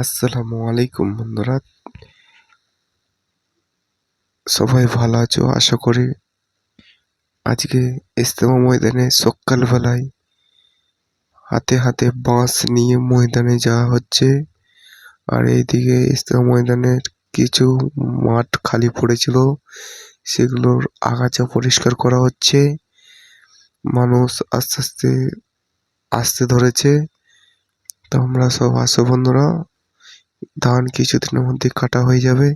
আসসালামু আলাইকুম বন্ধুরা। সবাই ভালো আছো? আশা করি আজকে ইস্তেমা ময়দানে সকালবেলায় হাতে হাতে বাঁশ নিয়ে ময়দানে যাওয়া হচ্ছে। আর এইদিকে ইস্তেমা ময়দানের কিছু মাঠ খালি পড়েছিল, সেগুলোর আগাছা পরিষ্কার করা হচ্ছে। মানুষ আস্তে আস্তে, আসতে ধরেছে। তো আমরা সব আসো বন্ধুরা? ধান কিছুদিনের মধ্যে কাটা হয়ে যাবে।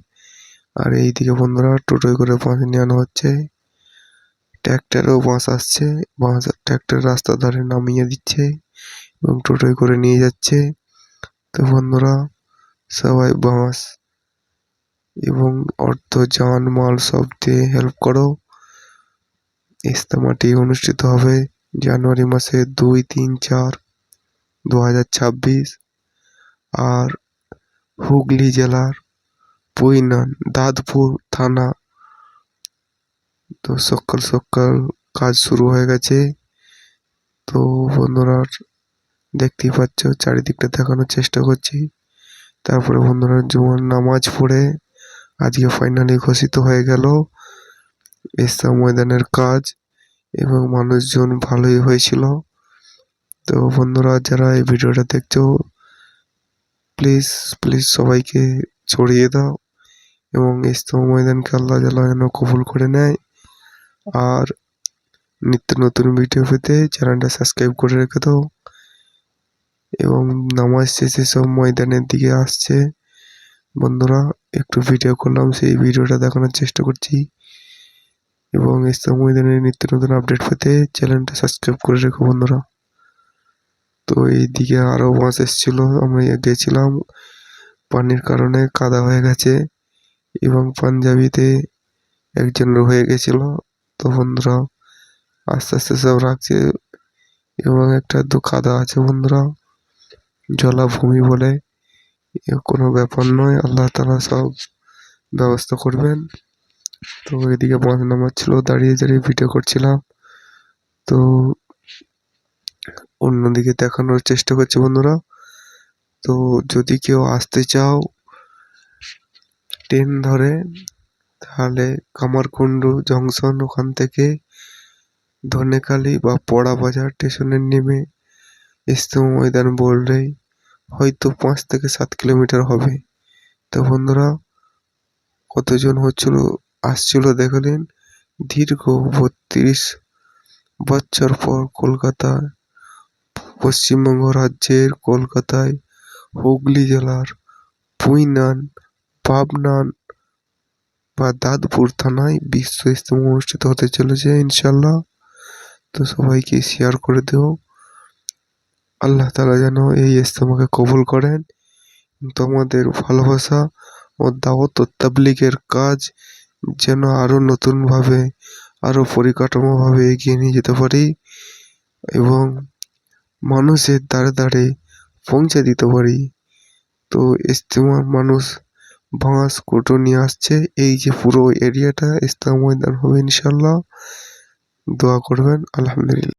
আর এইদিকে বন্ধুরা টোটোয় করে বাঁশ নিয়ে আনা হচ্ছে। ট্র্যাক্টরেও বাঁশ আসছে। বাঁশ ট্র্যাক্টর রাস্তার ধারে নামিয়ে দিচ্ছে এবং টোটোয় করে নিয়ে যাচ্ছে। তো বন্ধুরা, সবাই বাঁশ এবং অর্থ জান মাল সব দিয়ে হেল্প করো। ইস্তেমাটি অনুষ্ঠিত হবে জানুয়ারি মাসে দুই তিন চার দু হাজার ছাব্বিশ। আর হুগলি জেলার পুইনান, দাঁতপুর থানা। তো সকাল সকাল কাজ শুরু হয়ে গেছে। তো বন্ধুরা, দেখতেই পাচ্ছ, চারিদিকটা দেখানোর চেষ্টা করছি। তারপরে বন্ধুরা, জুমার নামাজ পড়ে আজকে ফাইনালি ঘোষিত হয়ে গেল। ইসলাম ময়দানের কাজ এবং মানুষজন ভালোই হয়েছিল। তো বন্ধুরা, যারা এই ভিডিওটা দেখছ প্লিজ প্লিজ সবাইকে ছড়িয়ে দাও এবং ইস্তমা ময়দানকে আল্লাহ জাল্লাহ যেন কবুল করে নেয়। আর নিত্য নতুন ভিডিও পেতে চ্যানেলটা সাবস্ক্রাইব করে রেখে দাও এবং নামাজ শেষে সব ময়দানের দিকে আসছে। বন্ধুরা, একটু ভিডিও করলাম, সেই ভিডিওটা দেখানোর চেষ্টা করছি এবং ইসলাম ময়দানের নিত্য নতুন আপডেট পেতে চ্যানেলটা সাবস্ক্রাইব করে রেখো বন্ধুরা। তো এইদিকে আরও মাছ এসেছিল, আমরা গেছিলাম। পানির কারণে কাদা হয়ে গেছে এবং পাঞ্জাবিতে একজন হয়ে গেছিল। তো বন্ধুরা, আস্তে আস্তে সব রাখছে এবং একটা দু কাদা আছে বন্ধুরা, জলাভূমি বলে। কোনো ব্যাপার নয়, আল্লাহ তালা সব ব্যবস্থা করবেন। তো এদিকে বাঁধ নামার ছিল দাঁড়িয়ে দাঁড়িয়ে ভিডিও করছিলাম। তো অন্যদিকে দেখানোর চেষ্টা করছি, বন্ধুরা। তো যদি কেউ আসতে চাও ট্রেন ধরে, তাহলে কামারকুণ্ডু জংশন ওখান থেকে ধনেখালি বা পড়া বাজার স্টেশনে নেমে ইস্তেমা ময়দান বললেই হয়তো পাঁচ থেকে সাত কিলোমিটার হবে। তো বন্ধুরা, কতজন হচ্ছিল, আসছিল দেখলেন, দীর্ঘ বত্রিশ বছর পর কলকাতায় পশ্চিমবঙ্গ রাজ্যের কলকাতায়, হুগলি জেলার পুইনান, পাবনান বা দাঁতপুর থানায় বিশ্ব ইস্তেমা অনুষ্ঠিত হতে চলেছে ইনশাল্লাহ তো সবাইকে শেয়ার করে দেও। আল্লাহ তালা যেন এই ইস্তেমাকে কবুল করেন। তোমাদের ভালোবাসা ও দাওয়াত ও তাবলিগের কাজ যেন আরও নতুনভাবে আরও পরিকাঠামোভাবে এগিয়ে নিয়ে যেতে পারি এবং মানুষের দ্বারে দ্বারে পৌঁছে দিতে পারি। তো ইজতেমার মানুষ বাঁশ কুটো নিয়ে আসছে। এই যে পুরো এরিয়াটা ইজতেমা ময়দান হবে ইনশাল্লাহ দোয়া করবেন, আলহামদুলিল্লাহ।